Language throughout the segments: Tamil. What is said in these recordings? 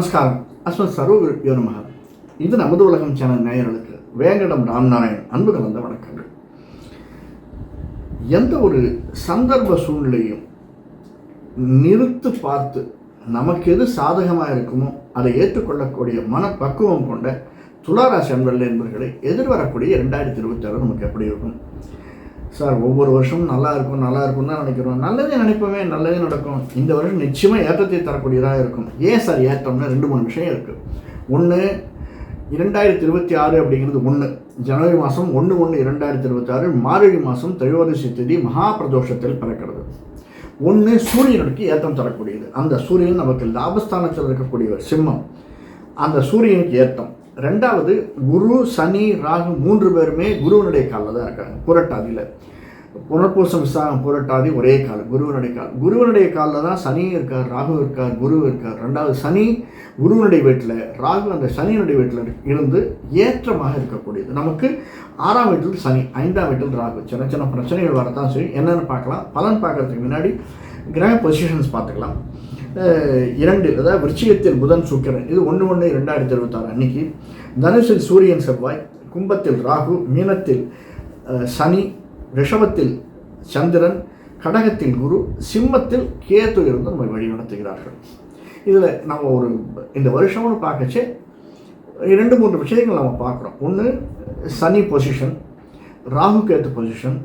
நமஸ்காரம். அஸ்வத் சர்வகுருப்பியோ நமக இது நமது உலகம் சேனல் நேயர்களுக்கு வேங்கடம் ராம்நாராயண் அன்பு கலந்த வணக்கங்கள். எந்த ஒரு சந்தர்ப்ப சூழ்நிலையும் நிறுத்து பார்த்து நமக்கு எது சாதகமாக இருக்குமோ அதை ஏற்றுக்கொள்ளக்கூடிய மனப்பக்குவம் கொண்ட துளாராசி அன்பர்கள் என்பவர்களை எதிர்வரக்கூடிய ரெண்டாயிரத்தி இருபத்தாறு நமக்கு எப்படி இருக்கும்? சார் ஒவ்வொரு வருஷமும் நல்லா இருக்கும் நல்லா இருக்கும்னு தான் நினைக்கிறோம். நல்லதே நினைப்போமே நல்லதே நடக்கும். இந்த வருஷம் நிச்சயமாக ஏற்றத்தை தரக்கூடியதாக இருக்கும். ஏன் சார் ஏற்றம்னா ரெண்டு மூணு விஷயம் இருக்குது ஒன்று இரண்டாயிரத்தி இருபத்தி ஆறு அப்படிங்கிறது ஒன்று ஜனவரி மாதம் ஒன்று ஒன்று இரண்டாயிரத்தி இருபத்தி ஆறு மார்கழி மாதம் திரையோதசி திதி மகா பிரதோஷத்தில் பிறக்கிறது. ஒன்று சூரியனுக்கு ஏற்றம் தரக்கூடியது. அந்த சூரியன் நமக்கு லாபஸ்தானத்தில் இருக்கக்கூடியவர் சிம்மம். அந்த சூரியனுக்கு ஏற்றம். ரெண்டாவது குரு சனி ராகு மூன்று பேருமே குருவனுடைய காலில் தான் இருக்காங்க. புரட்டாதியில். புனர்பூசம் விசாகம் புரட்டாதி ஒரே கால் குருவனுடைய கால் குருவனுடைய காலில் தான் சனி இருக்கார் ராகு இருக்கார் குரு இருக்கார். ரெண்டாவது சனி குருவனுடைய வீட்டில் ராகு அந்த சனியினுடைய வீட்டில் இருந்து ஏற்றமாக இருக்கக்கூடியது. நமக்கு ஆறாம் வீட்டில் சனி ஐந்தாம் வீட்டில் ராகு. சின்ன சின்ன பிரச்சனைகள் வரத்தான் சரி என்னென்னு பார்க்கலாம். பலன் பார்க்கறதுக்கு முன்னாடி கிரக பொசிஷன்ஸ் பார்த்துக்கலாம். இரண்டு அதாவது விருச்சிகத்தில் புதன் சுக்கிரன். இது ஒன்று ஒன்று ரெண்டாயிரத்தி இருபத்தாறு அன்னைக்கு. தனுஷில் சூரியன் செவ்வாய் கும்பத்தில் ராகு மீனத்தில் சனி ரிஷபத்தில் சந்திரன் கடகத்தில் குரு சிம்மத்தில் கேத்து இருந்து நம்ம வழி நடத்துகிறார்கள் இதில் நம்ம ஒரு இந்த வருஷம்னு பார்க்கச்சே. இரண்டு மூன்று விஷயங்கள் நம்ம பார்க்குறோம். ஒன்று சனி பொசிஷன் ராகு கேத்து பொசிஷன்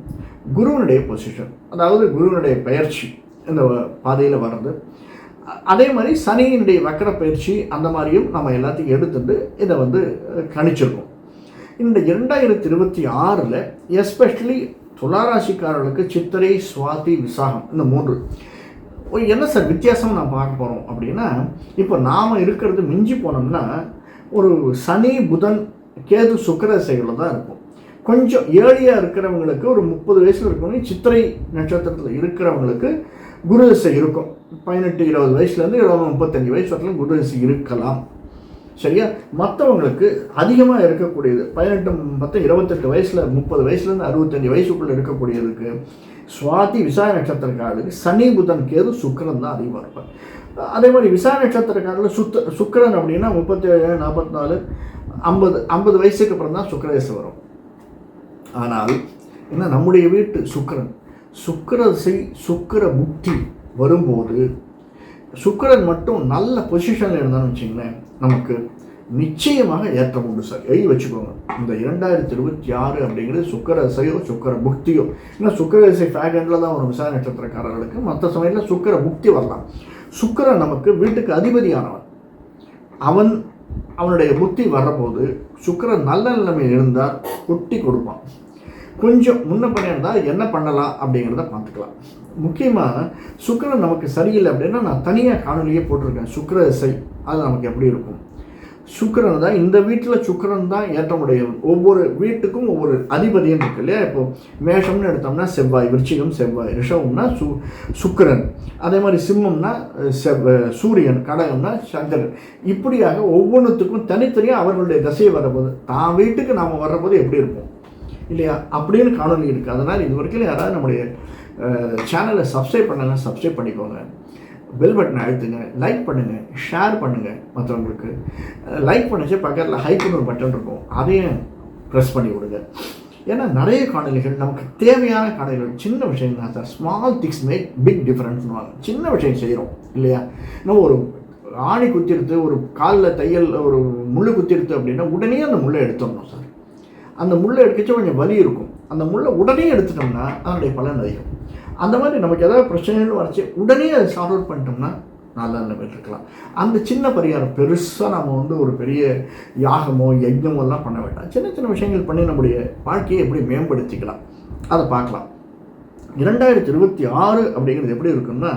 குருவனுடைய பொசிஷன் அதாவது குருவனுடைய பயிற்சி இந்த பாதையில் வர்றது. அதே மாதிரி சனியினுடைய வக்கர பயிற்சி அந்த மாதிரியும் நம்ம எல்லாத்தையும் எடுத்துட்டு இதை வந்து கணிச்சிருக்கோம். இந்த இரண்டாயிரத்தி இருபத்தி ஆறில் எஸ்பெஷலி துளாராசிக்காரர்களுக்கு சித்திரை சுவாதி விசாகம் இந்த மூன்று. ஓ, என்ன சார் வித்தியாசம் நான் பார்க்க போகிறோம் அப்படின்னா இப்போ நாம் இருக்கிறது மிஞ்சி போனோம்னா ஒரு சனி புதன் கேது சுக்கரசைகளில் தான் இருக்கும். கொஞ்சம் ஏழியாக இருக்கிறவங்களுக்கு ஒரு முப்பது வயசில் இருக்கவங்க சித்திரை நட்சத்திரத்தில் இருக்கிறவங்களுக்கு குரு திசை இருக்கும். பதினெட்டு இருபது வயசுலேருந்து இருபது முப்பத்தஞ்சு வயசு வரலாம் குரு இருக்கலாம். சரியா? மற்றவங்களுக்கு அதிகமாக இருக்கக்கூடியது பதினெட்டு பத்து இருபத்தெட்டு வயசில் முப்பது வயசுலேருந்து அறுபத்தஞ்சு வயசுக்குள்ளே இருக்கக்கூடியதுக்கு சுவாதி விசாய நட்சத்திரக்காரருக்கு சனி புதன் கேது சுக்கரன் தான் அதிகமாக இருப்பார் அதே மாதிரி விசாய நட்சத்திரக்காரில் சுத்த சுக்கிரன் அப்படின்னா முப்பத்தேழு நாற்பத்தி நாலு ஐம்பது ஐம்பது வயசுக்கு அப்புறம் தான் சுக்கிரதேசை வரும். ஆனால் என்ன நம்முடைய வீட்டு சுக்கரன் சுக்கரசை சுக்கிர புக்தி வரும்போது சுக்கரன் மட்டும் நல்ல பொசிஷனில் இருந்தான்னு வச்சிங்களேன் நமக்கு நிச்சயமாக ஏற்றம் உண்டு சார். எழுதி வச்சுக்கோங்க. இந்த இரண்டாயிரத்தி இருபத்தி ஆறு அப்படிங்கிறது சுக்கரசையோ சுக்கர புக்தியோ ஏன்னா சுக்கரசை ஃபேகண்டில் தான் ஒரு விசாரணை நட்சத்திரக்காரர்களுக்கு. மற்ற சமயத்தில் சுக்கர புக்தி வரலாம். சுக்கரன் நமக்கு வீட்டுக்கு அதிபதியானவன். அவன் அவனுடைய புத்தி வர்றபோது சுக்கரன் நல்ல நிலைமையில் இருந்தால் ஒட்டி கொடுப்பான். கொஞ்சம் முன்ன பண்ணி இருந்தால் என்ன பண்ணலாம் அப்படிங்கிறத பார்த்துக்கலாம். முக்கியமாக சுக்கரன் நமக்கு சரியில்லை அப்படின்னா நான் தனியாக காணொலியே போட்டிருக்கேன். சுக்கிர இசை அது நமக்கு எப்படி இருக்கும்? சுக்கரன் தான் இந்த வீட்டில் சுக்கரன் தான் ஏற்றமுடையவன் ஒவ்வொரு வீட்டுக்கும் ஒவ்வொரு அதிபதியும் இருக்கு இல்லையா? இப்போ மேஷம்னு எடுத்தோம்னா செவ்வாய் விருச்சிகம் செவ்வாய் ரிஷவம்னா சு சுக்கரன். அதே மாதிரி சிம்மம்னா செவ் சூரியன் கடகம்னா சந்திரன். இப்படியாக ஒவ்வொன்றுத்துக்கும் தனித்தனியாக அவர்களுடைய தசையை வரபோது தான் வீட்டுக்கு நாம் வர்றபோது எப்படி இருப்போம் இல்லையா? அப்படின்னு காணொலி இருக்குது அதனால் இது வரைக்கும் யாராவது நம்முடைய சேனலை சப்ஸ்கிரைப் பண்ணலாம் சப்ஸ்கிரைப் பண்ணிக்கோங்க. பெல் பட்டனை அழுத்துங்க. லைக் பண்ணுங்கள் ஷேர் பண்ணுங்கள் மற்றவங்களுக்கு. லைக் பண்ணிச்சு பக்கத்தில் ஹைக்குன்னு ஒரு பட்டன் இருக்கும். அதையும் ப்ரெஸ் பண்ணி விடுங்க. ஏன்னா நிறைய காணொலிகள் நமக்கு தேவையான காணொலிகள் சின்ன விஷயம் தான். Sir small things make big டிஃப்ரென்ஸ்னுவாங்க சின்ன விஷயம் செய்கிறோம் இல்லையா? இன்னும் ஒரு ஆணி குத்திருத்து ஒரு காலில் தையல் ஒரு முள் குத்திருத்து அப்படின்னா உடனே அந்த முள்ளை எடுத்துடணும் சார். அந்த முள்ளை எடுக்கச்சு கொஞ்சம் வலி இருக்கும். அந்த முள்ளை உடனே எடுத்துட்டோம்னா அதனுடைய பலன் அதிகம். அந்த மாதிரி நமக்கு ஏதாவது பிரச்சனைகள் வரச்சு உடனே அதை சால்வ் அவுட் பண்ணிட்டோம்னா நல்லா நிலைமையில் இருக்கலாம். அந்த சின்ன பரிகாரம் பெருசாக நம்ம வந்து ஒரு பெரிய யாகமோ யஜ்ஞமோ எல்லாம் பண்ண வேண்டாம். சின்ன சின்ன விஷயங்கள் பண்ணி நம்முடைய வாழ்க்கையை எப்படி மேம்படுத்திக்கலாம் அதை பார்க்கலாம். இரண்டாயிரத்தி இருபத்தி ஆறு அப்படிங்கிறது எப்படி இருக்குன்னா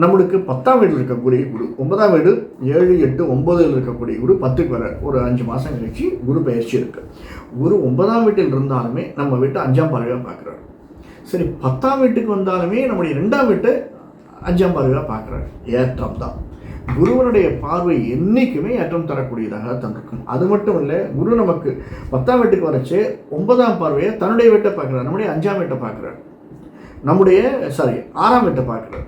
நம்மளுக்கு பத்தாம் வீட்டில் இருக்கக்கூடிய குரு ஒன்பதாம் வீடு ஏழு எட்டு ஒன்பதில் இருக்கக்கூடிய குரு பத்துக்கு வர ஒரு அஞ்சு மாதம் கழிச்சு குரு பயிற்சி இருக்குது குரு ஒன்பதாம் வீட்டில் இருந்தாலுமே நம்ம வீட்டை அஞ்சாம் பார்வையாக பார்க்குறாரு. சரி பத்தாம் வீட்டுக்கு வந்தாலுமே நம்முடைய ரெண்டாம் வீட்டை அஞ்சாம் பார்வையாக பார்க்குறாரு. ஏற்றம் தான். குருவனுடைய பார்வை என்றைக்குமே ஏற்றம் தரக்கூடியதாக தந்திருக்கும் அது மட்டும் இல்லை குரு நமக்கு பத்தாம் வீட்டுக்கு வரச்சு ஒன்பதாம் பார்வையை தன்னுடைய வீட்டை பார்க்குறாரு. நம்முடைய அஞ்சாம் வீட்டை பார்க்குறாரு. நம்முடைய சாரி ஆறாம் வீட்டை பார்க்குறாரு.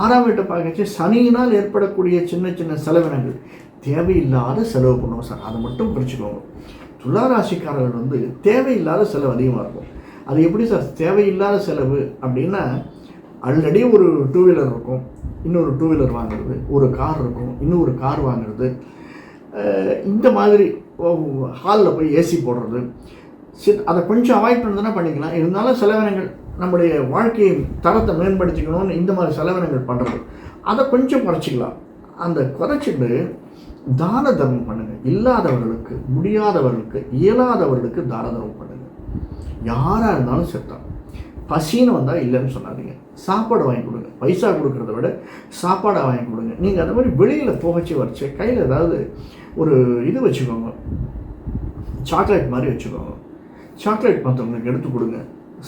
ஆறாம் வீட்டை பார்க்கச்சு சனியினால் ஏற்படக்கூடிய சின்ன சின்ன செலவினங்கள். தேவையில்லாத செலவு பண்ணுவோம் சார். அதை மட்டும் குறிச்சிக்கோங்க துளாராசிக்காரர்கள் வந்து தேவையில்லாத செலவு அதிகமாக இருக்கும். அது எப்படி சார்? தேவையில்லாத செலவு அப்படின்னா ஆல்ரெடி ஒரு டூ வீலர் இருக்கும். இன்னொரு டூ வீலர் வாங்குறது. ஒரு கார் இருக்கும். இன்னொரு கார் வாங்குறது. இந்த மாதிரி ஹாலில் போய் ஏசி போடுறது. சித் அதை கொஞ்சம் அவாய்ட் பண்ணுறதுனா பண்ணிக்கலாம். இருந்தாலும் செலவினங்கள் நம்முடைய வாழ்க்கையை தரத்தை மேம்படுத்திக்கணும்னு இந்த மாதிரி செலவினங்கள் பண்ணுறது அதை கொஞ்சம் குறைச்சிக்கலாம். அந்த குறைச்சிட்டு தான தர்மம் பண்ணுங்கள் இல்லாதவர்களுக்கு முடியாதவர்களுக்கு இயலாதவர்களுக்கு தான தர்மம் பண்ணுங்கள் யாராக இருந்தாலும் செத்தான் பசின்னு வந்தால் இல்லைன்னு சொன்னாதீங்க சாப்பாடு வாங்கி கொடுங்க. பைசா கொடுக்குறத விட சாப்பாடை வாங்கி கொடுங்க. நீங்கள் அந்த மாதிரி வெளியில் புகைச்சி வரைச்சி கையில் ஏதாவது ஒரு இது வச்சுக்கோங்க. சாக்லேட் மாதிரி வச்சுக்கோங்க. சாக்லேட் மற்றவங்களுக்கு எடுத்து கொடுங்க.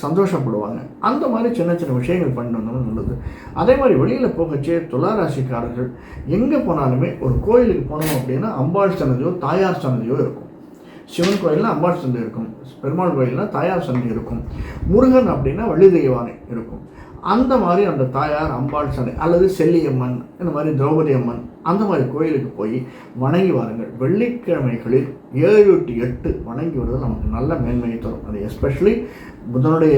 சந்தோஷப்படுவாங்க. அந்த மாதிரி சின்ன சின்ன விஷயங்கள் பண்ணி வந்தோம்னா நல்லது. அதே மாதிரி வெளியில் போகச்சே துளாராசிக்காரர்கள் எங்கே போனாலுமே ஒரு கோயிலுக்கு போனோம் அப்படின்னா அம்பாள் சன்னதியோ தாயார் சன்னதியோ இருக்கும். சிவன் கோயிலில் அம்பாள் சந்தை இருக்கும். பெருமாள் கோயிலில் தாயார் சந்தை இருக்கும். முருகன் அப்படின்னா வள்ளி தெய்வானை இருக்கும். அந்த மாதிரி அந்த தாயார் அம்பாள் சடை அல்லது செல்லியம்மன் இந்த மாதிரி திரௌபதி அம்மன் அந்த மாதிரி கோயிலுக்கு போய் வணங்கி வாருங்கள். வெள்ளிக்கிழமைகளில் ஏழு டு எட்டு வணங்கி வருவது நமக்கு நல்ல மேன்மையை தரும். அது எஸ்பெஷலி புதனுடைய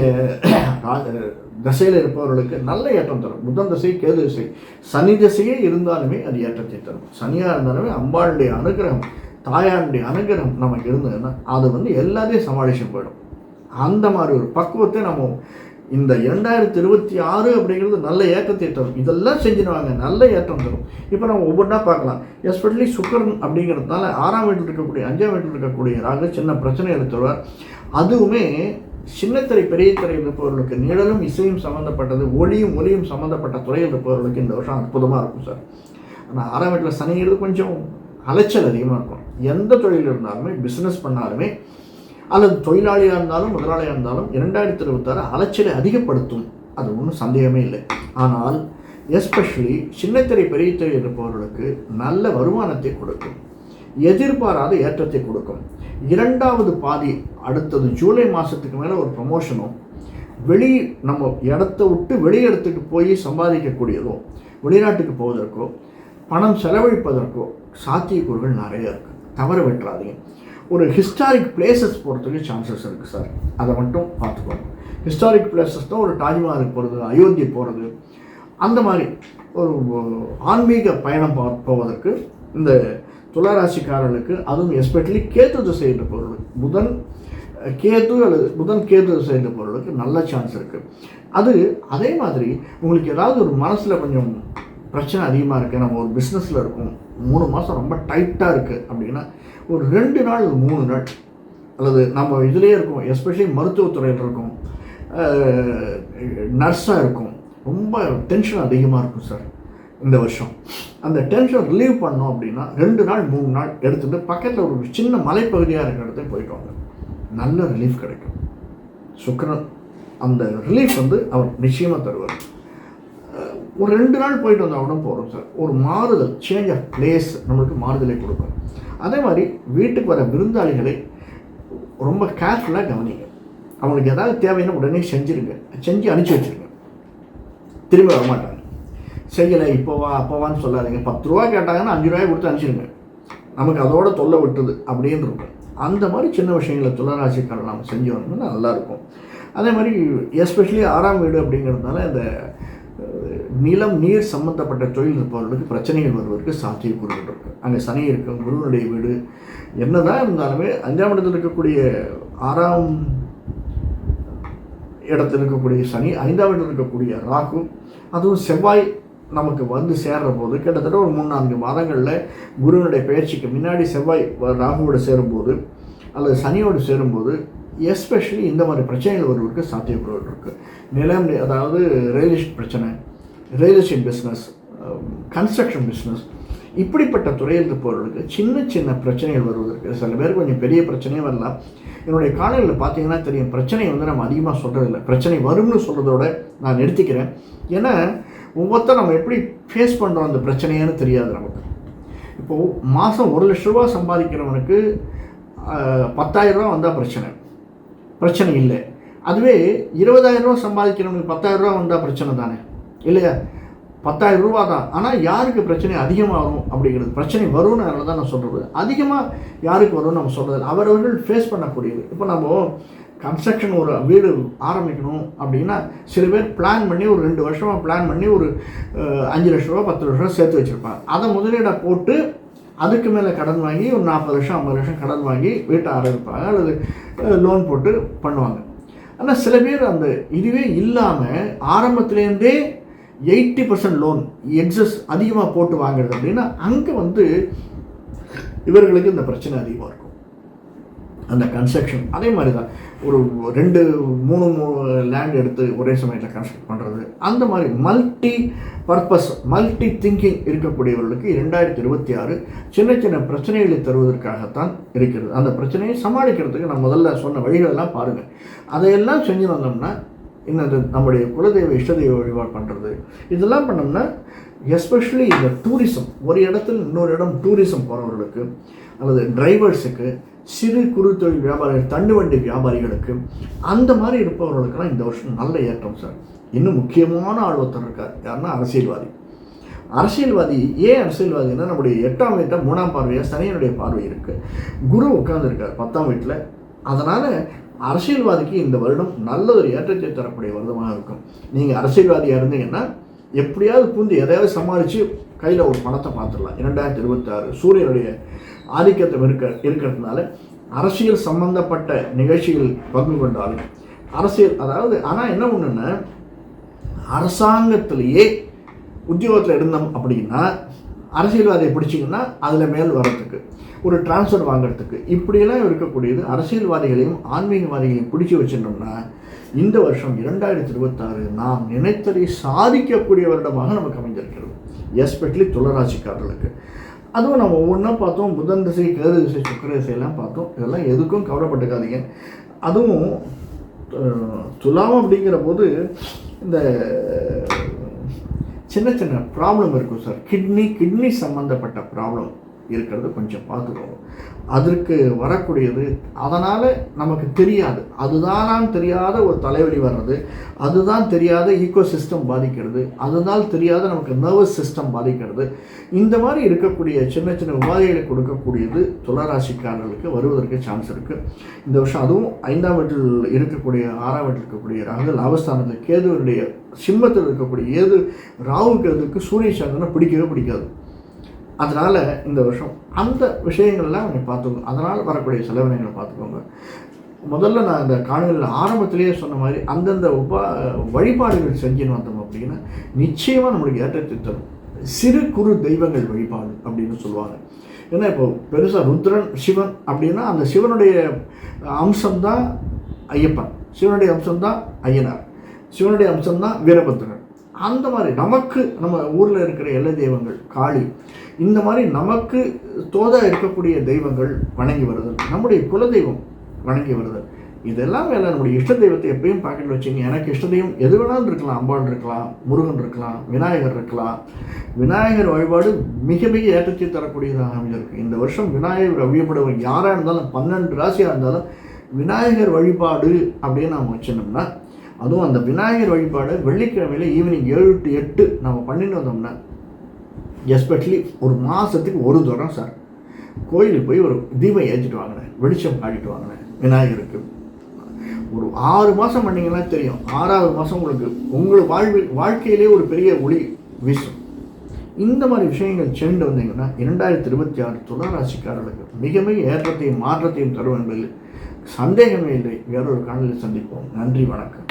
தசையில் இருப்பவர்களுக்கு நல்ல ஏற்றம் தரும். புதன் தசை கேது திசை. சனி திசையே இருந்தாலுமே அது ஏற்றத்தை தரும். சனியாக இருந்தாலுமே அம்பாளுடைய அனுகிரகம் தாயாருடைய அனுகிரகம் நமக்கு இருந்ததுன்னா அது வந்து எல்லாத்தையும் சமாளிச்சு போயிடும். அந்த மாதிரி ஒரு பக்குவத்தை நம்ம இந்த இரண்டாயிரத்தி இருபத்தி ஆறு அப்படிங்கிறது நல்ல ஏற்றத்தை தரும் இதெல்லாம் செஞ்சுருவாங்க. நல்ல ஏற்றம் தரும். இப்போ நம்ம ஒவ்வொன்றா பார்க்கலாம். எஸ்பெஷலி சுக்கரன் அப்படிங்கிறதுனால ஆறாம் வீட்டில் இருக்கக்கூடிய அஞ்சாம் வீட்டில் இருக்கக்கூடிய ராகு சின்ன பிரச்சனை எடுத்துருவார் அதுவுமே சின்னத்திரை பெரிய திரை இருப்பவர்களுக்கு நிழலும் இசையும் சம்மந்தப்பட்டது ஒளியும் ஒளியும் சம்மந்தப்பட்ட துறையில் இருப்பவர்களுக்கு இந்த வருஷம் அற்புதமாக இருக்கும் சார். ஆனால் ஆறாம் வீட்டில் சனிங்கிறது கொஞ்சம் அலைச்சல் அதிகமாக இருக்கும். எந்த தொழில் இருந்தாலுமே பிஸ்னஸ் பண்ணாலுமே அல்லது தொழிலாளியாக இருந்தாலும் முதலாளியாக இருந்தாலும் இரண்டாயிரத்தி இருபத்தாறு அலைச்சலை அதிகப்படுத்தும். அது ஒன்றும் சந்தேகமே இல்லை. ஆனால் எஸ்பெஷலி சின்னத்திரை பெரிய திரை இருப்பவர்களுக்கு நல்ல வருமானத்தை கொடுக்கும். எதிர்பாராத ஏற்றத்தை கொடுக்கும். இரண்டாவது பாதி அடுத்தது ஜூலை மாதத்துக்கு மேலே ஒரு ப்ரமோஷனும் வெளி நம்ம இடத்த விட்டு வெளி இடத்துக்கு போய் சம்பாதிக்கக்கூடியதோ வெளிநாட்டுக்கு போவதற்கோ பணம் செலவழிப்பதற்கோ சாத்தியக்கூறுகள் நிறைய இருக்குது தவற விட்டுறாதீங்க. ஒரு ஹிஸ்டாரிக் பிளேசஸ் போகிறதுக்கு சான்சஸ் இருக்குது சார் அதை மட்டும் பார்த்துக்கோங்க. ஹிஸ்டாரிக் பிளேசஸ் தான் ஒரு தாஜ்மஹாலுக்கு போகிறது அயோத்தி போகிறது அந்த மாதிரி ஒரு ஆன்மீக பயணம் போவதற்கு இந்த துளாராசிக்காரர்களுக்கு அதுவும் எஸ்பெஷலி கேத்து திசை என்ற பொருள் புதன் கேது அல்லது புதன் கேது திசை என்ற பொருளுக்கு நல்ல சான்ஸ் இருக்குது அது அதே மாதிரி உங்களுக்கு ஏதாவது ஒரு மனசில் கொஞ்சம் பிரச்சனை அதிகமாக இருக்குது நம்ம ஒரு பிஸ்னஸில் இருக்கும். மூணு மாதம் ரொம்ப டைட்டாக இருக்குது அப்படின்னா ஒரு ரெண்டு நாள் மூணு நாள் அல்லது நம்ம இதுலேயே இருக்கும். எஸ்பெஷலி மருத்துவத்துறையில் இருக்கும். நர்ஸாக இருக்கும். ரொம்ப டென்ஷன் அதிகமாக இருக்கும் சார் இந்த வருஷம். அந்த டென்ஷன் ரிலீவ் பண்ணோம் அப்படின்னா ரெண்டு நாள் மூணு நாள் எடுத்துகிட்டு பக்கத்தில் ஒரு சின்ன மலைப்பகுதியாக இருக்கிற இடத்துக்கு போயிட்டு வாங்க. நல்ல ரிலீஃப் கிடைக்கும். சுக்கரன் அந்த ரிலீஃப் வந்து அவர் நிச்சயமாக தருவார். ஒரு ரெண்டு நாள் போயிட்டு வந்தால் கூட போகிறோம் சார். ஒரு மாறுதல் சேஞ்ச் ஆஃப் பிளேஸ் நம்மளுக்கு மாறுதலை கொடுக்கும். அதே மாதிரி வீட்டுக்கு வர விருந்தாளிகளை ரொம்ப கேர்ஃபுல்லாக கவனிங்க. அவங்களுக்கு ஏதாவது தேவைன்னா உடனே செஞ்சுருங்க. செஞ்சு அனுப்பிச்சி வச்சுருங்க. திரும்பி வரமாட்டாங்க செய்யலை இப்போவா அப்போவான்னு சொல்லாதீங்க. பத்து ரூபா கேட்டாங்கன்னா அஞ்சு ரூபாய் கொடுத்து அனுப்பிச்சிருங்க. நமக்கு அதோட தொல்லை விட்டுது அப்படின்னு இருக்கும். அந்த மாதிரி சின்ன விஷயங்களை துளராசிக்காரர் நம்ம செஞ்சு வரணும்னா நல்லாயிருக்கும் அதே மாதிரி எஸ்பெஷலி ஆறாம் வீடு அப்படிங்கிறதுனால இந்த நிலம் நீர் சம்பந்தப்பட்ட தொழில் இருப்பவர்களுக்கு பிரச்சனைகள் வருவதற்கு சாத்தியக்கூறுகள் இருக்குது அங்கே சனி இருக்கும் குருவனுடைய வீடு. என்னதான் இருந்தாலுமே அஞ்சாம் இடத்தில் இருக்கக்கூடிய ஆறாம் இடத்தில் இருக்கக்கூடிய சனி ஐந்தாம் இடத்தில் இருக்கக்கூடிய ராகு அதுவும் செவ்வாய் நமக்கு வந்து சேர்ற போது கிட்டத்தட்ட ஒரு மூணு நான்கு மாதங்களில் குருவனுடைய பயிற்சிக்கு முன்னாடி செவ்வாய் ராகுவோடு சேரும்போது அல்லது சனியோடு சேரும்போது எஸ்பெஷலி இந்த மாதிரி பிரச்சனைகள் வருவதற்கு சாத்தியக்கூறுகள் இருக்குது நிலம் அதாவது ரியல் எஸ்டேட் பிரச்சனை real estate business construction business இப்படிப்பட்ட துறையில் போகிறவர்களுக்கு சின்ன சின்ன பிரச்சனைகள் வருவதற்கு சில பேர் கொஞ்சம் பெரிய பிரச்சனையே வரலாம். என்னுடைய காலையில் பார்த்தீங்கன்னா தெரியும் பிரச்சனை வந்து நம்ம அதிகமாக சொல்கிறதில்ல பிரச்சனை வரும்னு சொல்கிறதோட நான் நிறுத்திக்கிறேன். ஏன்னா ஒவ்வொருத்தர் நம்ம எப்படி ஃபேஸ் பண்ணுறோம் அந்த பிரச்சனையான்னு தெரியாது நமக்கு. இப்போது மாதம் ஒரு லட்ச ரூபா சம்பாதிக்கிறவனுக்கு பத்தாயிரரூபா வந்தால் பிரச்சனை. பிரச்சனை இல்லை. அதுவே இருபதாயிரம் ரூபா சம்பாதிக்கிறவனுக்கு பத்தாயிரரூபா வந்தால் பிரச்சனை தானே. இல்லையா? பத்தாயிரம் ரூபா தான் ஆனால் யாருக்கு பிரச்சனை அதிகமாக வரும் அப்படிங்கிறது? பிரச்சனை வரும்னு அதனால தான் நான் சொல்கிறது அதிகமாக யாருக்கு வரும்னு நம்ம சொல்கிறது அவரவர்கள் ஃபேஸ் பண்ணக்கூடியது. இப்போ நம்ம கன்ஸ்ட்ரக்ஷன் ஒரு வீடு ஆரம்பிக்கணும் அப்படின்னா சில பேர் பிளான் பண்ணி ஒரு ரெண்டு வருஷமாக பிளான் பண்ணி ஒரு அஞ்சு லட்ச ரூபா பத்து லட்ச ரூபா சேர்த்து வச்சுருப்பாங்க. அதை முதலீடாக போட்டு அதுக்கு மேலே கடன் வாங்கி ஒரு நாற்பது லட்சம் ஐம்பது லட்சம் கடன் வாங்கி வீட்டை ஆரம்பிப்பாங்க. அல்லது லோன் போட்டு பண்ணுவாங்க. ஆனால் சில பேர் அந்த இதுவே இல்லாமல் ஆரம்பத்துலேருந்தே எயிட்டி பர்சன்ட் லோன் எக்ஸஸ் அதிகமாக போட்டு வாங்குறது அப்படின்னா அங்கே வந்து இவர்களுக்கு இந்த பிரச்சனை அதிகமாக இருக்கும். அந்த கன்ஸ்ட்ரக்ஷன் அதே மாதிரி தான் ஒரு ரெண்டு மூணு மூணு லேண்ட் எடுத்து ஒரே சமயத்தில் கன்ஸ்ட்ரக்ட் பண்ணுறது அந்த மாதிரி மல்டி பர்பஸ் மல்டி திங்கிங் இருக்கக்கூடியவர்களுக்கு இரண்டாயிரத்தி இருபத்தி ஆறு சின்ன சின்ன பிரச்சனைகளை தருவதற்காகத்தான் இருக்கிறது. அந்த பிரச்சனையை சமாளிக்கிறதுக்கு நான் முதல்ல சொன்ன வழிகளெல்லாம் பாருங்கள் அதையெல்லாம் செஞ்சு வந்தோம்னா இன்னது நம்முடைய குலதெய்வ இஷ்டதெய்வ வழிபாடு பண்ணுறது இதெல்லாம் பண்ணோம்னா எஸ்பெஷலி இந்த டூரிசம் ஒரு இடத்துல இன்னொரு இடம் டூரிசம் போகிறவர்களுக்கு அல்லது டிரைவர்ஸுக்கு சிறு குறு தொழில் வியாபாரிகள் தண்டு வண்டி வியாபாரிகளுக்கு அந்த மாதிரி இருப்பவர்களுக்கெல்லாம் இந்த வருஷம் நல்ல ஏற்றம் சார். இன்னும் முக்கியமான ஆள் ஒருத்தர் இருக்கார். யாருன்னா அரசியல்வாதி. அரசியல்வாதி ஏன் அரசியல்வாதின்னா நம்முடைய எட்டாம் வீட்டை மூணாம் பார்வையாக சனியனுடைய பார்வை இருக்குது குரு உட்காந்துருக்கார் பத்தாம் வீட்டில். அதனால் அரசியல்வாதிக்கு இந்த வருடம் நல்ல ஒரு ஏற்றத்தை தரக்கூடிய வருடமாக இருக்கும். நீங்கள் அரசியல்வாதியாக இருந்தீங்கன்னா எப்படியாவது பூந்து எதையாவது சமாளித்து கையில் ஒரு பணத்தை பார்த்துடலாம். இரண்டாயிரத்தி இருபத்தாறு சூரியனுடைய ஆதிக்கத்தை இருக்க இருக்கிறதுனால அரசியல் சம்பந்தப்பட்ட நிகழ்ச்சிகள் பங்கு கொண்டாலும் அரசியல் அதாவது ஆனால் என்ன ஒன்றுன்னா அரசாங்கத்திலேயே உத்தியோகத்தில் இருந்தோம் அப்படின்னா அரசியல்வாதியை பிடிச்சிங்கன்னா அதில் மேல் வரத்துக்கு ஒரு டிரான்ஸ்ஃபர் வாங்குறதுக்கு. இப்படியெல்லாம் இருக்கக்கூடியது அரசியல்வாதிகளையும் ஆன்மீகவாதிகளையும் பிடிச்சி வச்சிருந்தோம்னா இந்த வருஷம் இரண்டாயிரத்தி இருபத்தாறு நாம் நினைத்ததை சாதிக்கக்கூடிய வருடமாக நமக்கு அமைஞ்சிருக்கிறது எஸ்பெஷலி துளராசிக்காரர்களுக்கு. அதுவும் நம்ம ஒவ்வொன்றா பார்த்தோம். புதன் திசை கேது திசை சுக்கர திசையெல்லாம் பார்த்தோம். இதெல்லாம் எதுக்கும் கவலைப்பட்டுக்காதீங்க. அதுவும் துலாம் அப்படிங்கிற போது இந்த சின்ன சின்ன ப்ராப்ளம் இருக்கும் சார். கிட்னி கிட்னி சம்மந்தப்பட்ட ப்ராப்ளம் இருக்கிறது கொஞ்சம் பார்த்துக்கோங்க. அதற்கு வரக்கூடியது அதனால் நமக்கு தெரியாது. அதுதானான்னு தெரியாத ஒரு தலைவலி வர்றது அதுதான் தெரியாத ஈக்கோ சிஸ்டம் பாதிக்கிறது அதுதான் தெரியாத நமக்கு நர்வஸ் சிஸ்டம் பாதிக்கிறது. இந்த மாதிரி இருக்கக்கூடிய சின்ன சின்ன உபாதைகளை கொடுக்கக்கூடியது துளராசிக்காரர்களுக்கு வருவதற்கு சான்ஸ் இருக்குது இந்த வருஷம் அதுவும் ஐந்தாம் வீட்டில் இருக்கக்கூடிய ஆறாம் வீட்டில் இருக்கக்கூடிய ராகு லாபஸ்தானத்தில் கேதுவனுடைய சிம்மத்தில் இருக்கக்கூடிய ஏது ராகு கேதுக்கு சூரிய சந்திரனை பிடிக்கவே பிடிக்காது. அதனால் இந்த வருஷம் அந்த விஷயங்கள்லாம் நீங்கள் பார்த்துக்கணும் அதனால் வரக்கூடிய செலவினங்களை பார்த்துக்கோங்க. முதல்ல நான் இந்த காணொலியில் ஆரம்பத்திலேயே சொன்ன மாதிரி அந்தந்த உபா வழிபாடுகள் செஞ்சுன்னு வந்தோம் அப்படின்னா நிச்சயமாக நம்மளுக்கு ஏற்றத்தை தரும். சிறு குறு தெய்வங்கள் வழிபாடு அப்படின்னு சொல்லுவாங்க. ஏன்னா இப்போ பெருசாக ருத்ரன் சிவன் அப்படின்னா அந்த சிவனுடைய அம்சம்தான் ஐயப்பன். சிவனுடைய அம்சம்தான் ஐயனார். சிவனுடைய அம்சம்தான் வீரபத்ரன். அந்த மாதிரி நமக்கு நம்ம ஊரில் இருக்கிற எல்லை தெய்வங்கள் காளி இந்த மாதிரி நமக்கு தோதா இருக்கக்கூடிய தெய்வங்கள் வணங்கி வருதல். நம்முடைய குலதெய்வம் வணங்கி வருதல். இதெல்லாம் வேலை நம்முடைய இஷ்ட தெய்வத்தை எப்பயும் பாக்கெட்டில் வச்சுங்க எனக்கு இஷ்ட தெய்வம் எது வேணாலும் இருக்கலாம். அம்பாள் இருக்கலாம் முருகன் இருக்கலாம் விநாயகர் இருக்கலாம். விநாயகர் வழிபாடு மிக மிக ஏற்றத்தை தரக்கூடியதாக அமைஞ்சிருக்கு. இந்த வருஷம் விநாயகர் வழிபடுவர் யாராக இருந்தாலும் பன்னெண்டு ராசியாக இருந்தாலும் விநாயகர் வழிபாடு அப்படின்னு நாம் வச்சிருந்தோம்னா அதுவும் அந்த விநாயகர் வழிபாடு வெள்ளிக்கிழமையில ஈவினிங் ஏழு டு எட்டு நம்ம பண்ணிட்டு வந்தோம்னா எஸ்பெஷலி ஒரு மாதத்துக்கு ஒரு தூரம் சார். கோயிலுக்கு போய் ஒரு தீபம் ஏற்றிட்டு வாங்கினேன். வெளிச்சம் காட்டிட்டு வாங்கினேன். விநாயகருக்கு. ஒரு ஆறு மாதம் பண்ணிங்கன்னா தெரியும். ஆறாவது மாதம் உங்களுக்கு உங்கள் வாழ்வில் வாழ்க்கையிலே ஒரு பெரிய ஒளி வீசும். இந்த மாதிரி விஷயங்கள் சென்று வந்தீங்கன்னா இரண்டாயிரத்தி இருபத்தி ஆறு துளாராசிக்காரர்களுக்கு மிக மிக ஏற்றத்தையும் மாற்றத்தையும் தரும் என்பதில் சந்தேகமே இல்லை. வேறொரு காணொலியில் சந்திப்போம். நன்றி வணக்கம்.